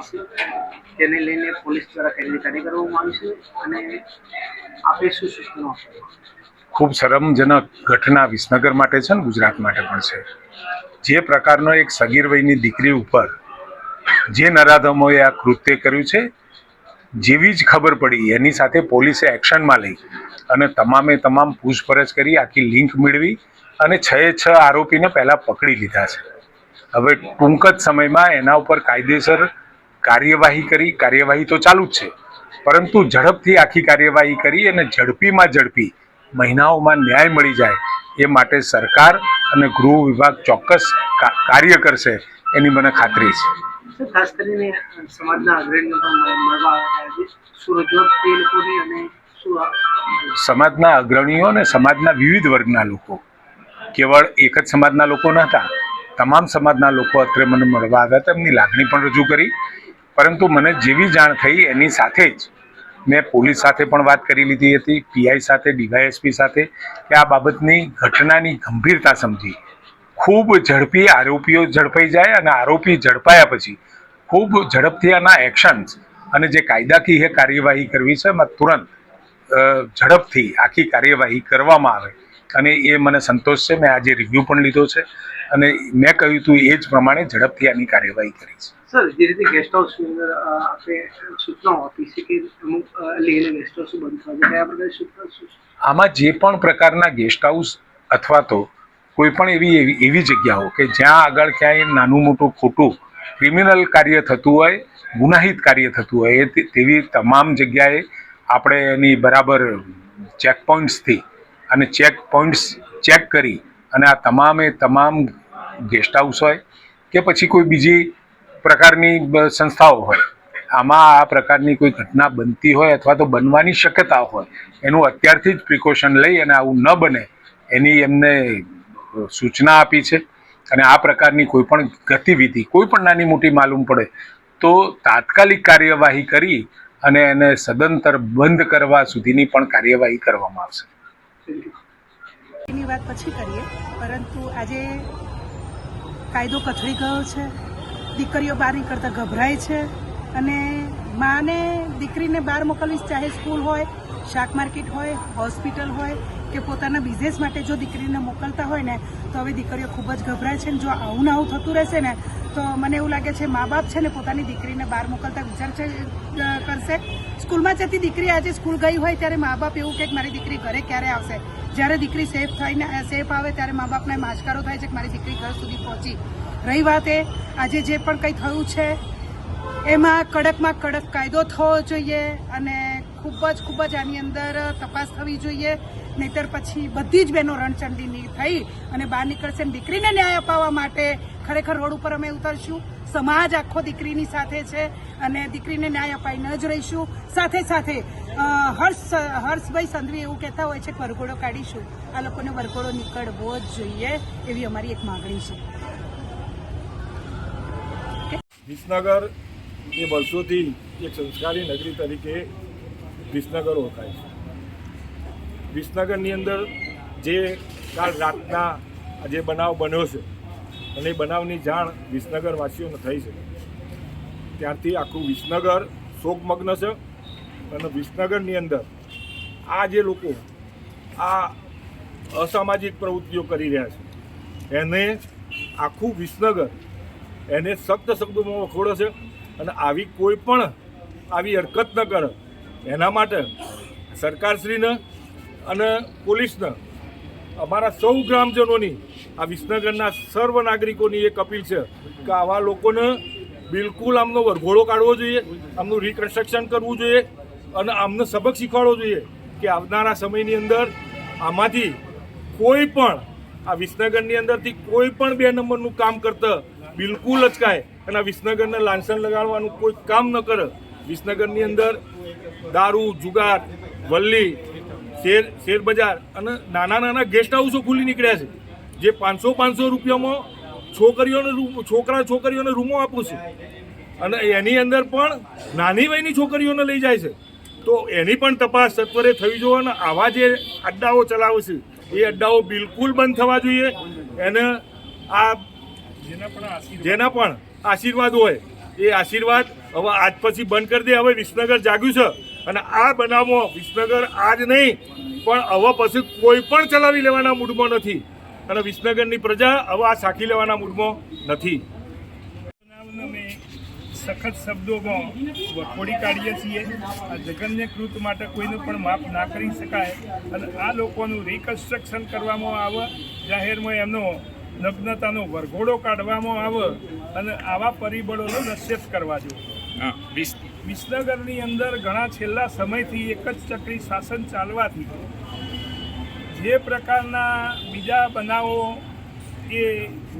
આવી તેને લઈને પોલીસ દ્વારા કાર્ય કરવામાં આવી અને આપે શું સૂચનો ખૂબ શરમજનક ઘટના વિસનગર માટે છે ને ગુજરાત માટે પણ છે. જે પ્રકારનો એક સગીર વયની દીકરી ઉપર જે નરાધમોએ આ કૃત્ય કર્યું છે, જેવી જ ખબર પડી, એની સાથે પોલીસે એક્શનમાં લઈ અને તમામે તમામ પૂછપરછ કરી, આખી લિંક મેળવી અને છ છ આરોપીને પહેલાં પકડી લીધા છે. હવે ટૂંક જ સમયમાં એના ઉપર કાયદેસર કાર્યવાહી કરી કાર્યવાહી તો ચાલુ જ છે. પરંતુ ઝડપથી આખી કાર્યવાહી કરી અને ઝડપીમાં ઝડપી મહિનાઓમાં ન્યાય મળી જાય એ માટે સરકાર અને ગૃહ વિભાગ ચોક્કસ કાર્ય કરશે એની મને ખાતરી છે. ખાસ કરીને સમાજના અગ્રણીઓ મળવા આવ્યા છે. અને સમાજના અગ્રણીઓ અને સમાજના વિવિધ વર્ગના લોકો કેવળ એક જ સમાજના લોકો નહોતા તમામ સમાજના લોકો અત્રે મને મળવા આવ્યા હતા એમની લાગણી પણ રજૂ કરી. પરંતુ મને જેવી જાણ થઈ એની સાથે જ મેં પોલીસ સાથે પણ વાત કરી લીધી હતી પીઆઈ સાથે ડીવાયએસપી સાથે, કે આ બાબતની ઘટનાની ગંભીરતા સમજી. ખૂબ ઝડપી આરોપીઓ ઝડપાઈ જાય અને આરોપી ઝડપાયા પછી ખૂબ ઝડપથી આના એક્શન્સ અને જે કાયદાકીય કાર્યવાહી કરવી છે એમાં તુરંત ઝડપથી આખી કાર્યવાહી કરવામાં આવે. અને એ મને સંતોષ છે. મેં આજે રિવ્યૂ પણ લીધો છે અને મેં કહ્યું હતું એ જ પ્રમાણે ઝડપથી આની કાર્યવાહી કરી છે. સર જે રીતે ગેસ્ટ હાઉસની અંદર આપણે સૂચનાઓ આપી છે કે અમુક લઈને ગેસ્ટ હાઉસ બંધ થવા કયા પ્રકારની સૂચના આમાં જે પણ પ્રકારના ગેસ્ટ હાઉસ અથવા તો કોઈ પણ એવી એવી જગ્યાઓ કે જ્યાં આગળ ક્યાંય નાનું મોટું ખોટું ક્રિમિનલ કાર્ય થતું હોય ગુનાહિત કાર્ય થતું હોય એ તેવી તમામ જગ્યાએ આપણે એની બરાબર ચેક પોઈન્ટ્સથી અને ચેક પોઈન્ટ્સ ચેક કરી અને આ તમામે તમામ ગેસ્ટ હાઉસ હોય કે પછી કોઈ બીજી પ્રકારની સંસ્થાઓ હોય, આમાં આ પ્રકારની કોઈ ઘટના બનતી હોય અથવા તો બનવાની શક્યતા હોય, એનું અત્યારથી જ પ્રિકોશન લઈ અને આવું ન બને, એની એમને સૂચના આપી છે. અને આ પ્રકારની કોઈ પણ ગતિવિધિ, કોઈ પણ નાની મોટી માલુમ પડે, તો તાત્કાલિક કાર્યવાહી કરી અને એને સદંતર બંધ કરવા સુધીની પણ કાર્યવાહી કરવામાં આવશે. એની વાત પછી કરીએ. પરંતુ આજે કાયદો કથળી ગયો છે. દીકરીઓ બહાર નીકળતા ગભરાય છે. અને માને દીકરીને બહાર મોકલવી ચાહે સ્કૂલ હોય, શાક માર્કેટ હોય, હોસ્પિટલ હોય કે પોતાના બિઝનેસ માટે જો દીકરીને મોકલતા હોય ને, તો હવે દીકરીઓ ખૂબ જ ગભરાય છે ને જો આવું ને આવું થતું રહેશે ને, તો મને એવું લાગે છે મા બાપ છે ને પોતાની દીકરીને બહાર મોકલતા વિચાર કરશે. સ્કૂલમાં જતી દીકરી આજે સ્કૂલ ગઈ હોય ત્યારે મા બાપ એવું કે મારી દીકરી ઘરે ક્યારે આવશે? જ્યારે દીકરી સેફ થઈને સેફ આવે ત્યારે મા બાપને માસ્કારો થાય છે કે મારી દીકરી ઘર સુધી પહોંચી. રહી વાત એ આજે જે પણ કંઈ થયું છે, એમાં કડકમાં કડક કાયદો થવો જોઈએ અને ખૂબ જ ખૂબ જ આની અંદર તપાસ થવી જોઈએ. નહીતર પછી બધી જ બહેનો રણચંડીની થઈ અને બહાર નીકળશે અને દીકરીને ન્યાય અપાવવા માટે ખરેખર રોડ ઉપર અમે ઉતરશું. સમાજ આખો દીકરીની સાથે છે અને દીકરીને ન્યાય અપાઈ ન જ રહીશું. સાથે સાથે હર્ષ, હર્ષભાઈ સંધવી એવું કહેતા હોય છે કે વરઘોડો કાઢીશું. આ લોકોને વરઘોડો નીકળવો જ જોઈએ એવી અમારી એક માગણી છે. વિસનગર એ વર્ષોથી એક સંસ્કારી નગરી તરીકે વિસનગર ઓળખાય છે. વિસનગરની અંદર જે કાલ રાતના જે બનાવ બન્યો છે અને એ બનાવની જાણ વિસનગરવાસીઓને થઈ છે. ત્યારથી આખું વિસનગર શોકમગ્ન છે અને વિસનગરની અંદર આ જે લોકો આ અસામાજિક પ્રવૃત્તિઓ કરી રહ્યા છે, એને આખું વિસનગર એને સખ્ત શબ્દોમાં વખોડે છે અને આવી કોઈ પણ આવી હરકત ન કરે એના માટે સરકારશ્રીને અને પોલીસને અમારા સૌ ગ્રામજનોની, આ વિસનગરના સર્વ નાગરિકોની એક અપીલ છે કે આવા લોકોને બિલકુલ આમનો વરઘોડો કાઢવો જોઈએ, આમનું રિકન્સ્ટ્રક્શન કરવું જોઈએ અને આમને સબક શીખવાડવો જોઈએ કે આવનારા સમયની અંદર આમાંથી કોઈ પણ, આ વિસનગરની અંદરથી કોઈ પણ બે નંબરનું કામ કરતા બિલકુલ અચકાય અને આ વિસનગરને લાંછન લગાડવાનું કોઈ કામ ન કરે. વિસનગરની અંદર દારૂ, જુગાર, વલ્લી, શેર શેર બજાર અને નાના નાના ગેસ્ટ હાઉસો ખુલી નીકળ્યા છે. જે પાંચસો પાંચસો રૂપિયામાં છોકરીઓને છોકરા છોકરીઓને રૂમો આપું છે. અને એની અંદર પણ નાની વયની છોકરીઓને લઈ જાય છે. તો એની પણ તપાસ સત્વરે થવી જોઈએ અને આવા જે અડ્ડાઓ ચલાવે છે, એ અડ્ડાઓ બિલકુલ બંધ થવા જોઈએ. એને આ જેના પણ આશીર્વાદ હોય, એ આશીર્વાદ હવે આજ પછી બંધ કરી દે. હવે વિસનગર જાગ્યું છે. અને આ બનાવો વિસનગર આજ નહીં પણ હવે પછી કોઈ પણ ચલાવી લેવાના મૂડમાં નથી. અને વિસનગરની પ્રજા હવે આ સાખી લેવાના મૂડમાં નથી. સખત શબ્દોમાં વખોડી કાઢીએ છીએ. આ જગન્ય કૃત માટે કોઈનું પણ માફ ના કરી શકાય. અને આ લોકોનું રિકન્સ્ટ્રક્શન કરવામાં આવે જાહેરમાં એમનો નગ્નતાનો વરઘોડો કાઢવામાં આવે અને આવા પરિબળોનો નશ્યત કરવા જોઈએ. વિસનગરની અંદર ઘણા છેલ્લા સમયથી એક જ ચક્રી શાસન ચાલવાથી જે પ્રકારના બીજા બનાવો એ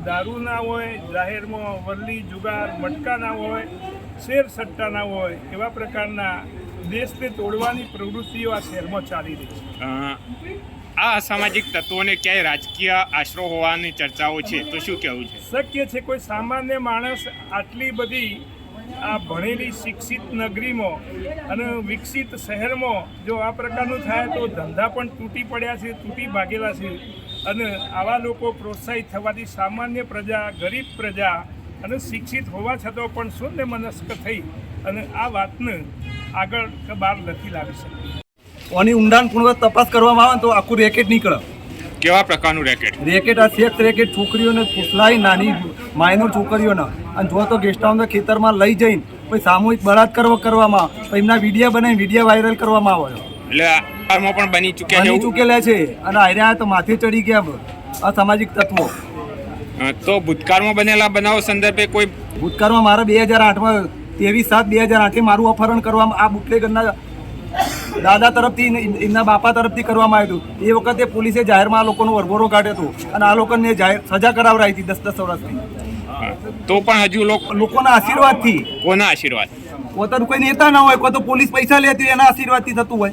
દારૂના હોય જાહેરમાં વરલી જુગાર મટકાના હોય શેર સટ્ટાના હોય એવા પ્રકારના દેશને તોડવાની પ્રવૃત્તિઓ આ શહેરમાં ચાલી રહી છે. આ અસામાજિક તત્વોને ક્યાંય રાજકીય આશરો હોવાની ચર્ચાઓ છે તો શું કહેવું છે? શક્ય છે કોઈ સામાન્ય માણસ આટલી બધી આ ભણેલી શિક્ષિત નગરીમાં અને વિકસિત શહેરમાં જો આ પ્રકારનું થાય તો ધંધા પણ તૂટી પડ્યા છે તૂટી ભાગેલા છે. અને આવા લોકો પ્રોત્સાહિત થવાથી સામાન્ય પ્રજા ગરીબ પ્રજા અને શિક્ષિત હોવા છતાં પણ શૂન્ય મનસ્ક થઈ અને આ વાતને આગળ કે બહાર નથી લાવી શકતી. આની ઊંડાણપૂર્વક તપાસ કરવામાં આવે તો આખું રેકેટ નીકળે. કેવા પ્રકારનું રેકેટ? રેકેટ આ સેક્સ રેકેટ છોકરીઓને ફૂસલાઈ નાની માઇનોર છોકરીઓને. અને જો તો ગેસ્ટ હાઉસના ખેતરમાં લઈ જઈને કોઈ સામૂહિક બળાત્કાર કરવામાં તો એમના વીડિયો બનાવી વીડિયો વાયરલ કરવામાં આવ્યો એટલે વિસ્તારમાં પણ બની ચૂક્યા છે બની ચૂકેલા છે. અને આર્યા તો માથે ચડી ગયા અસામાજિક તત્વો. તો ભૂતકાળમાં બનેલા બનાવો સંદર્ભે કોઈ ભૂતકાળમાં મારા બે હજાર આઠમાં ત્રેવીસ સાત બે હજાર આઠે મારું અપહરણ કરવામાં આ બુટલેગરના દાદા તરફથી એમના બાપા તરફથી કરવામાં આવ્યું હતું. એ વખતે પોલીસે જાહેરમાં આ લોકોનો વરઘોડો કાઢ્યો હતો. અને આ લોકોને જાહેર સજા કરાવરાઈ હતી દસ દસ વર્ષની તો પણ હજુ લોકો લોકોના આશીર્વાદથી? કોના આશીર્વાદ? પોતાનું કોઈ નેતા ના હોય કોઈ તો પોલીસ પૈસા લેતી હોય એના આશીર્વાદથી થતું હોય.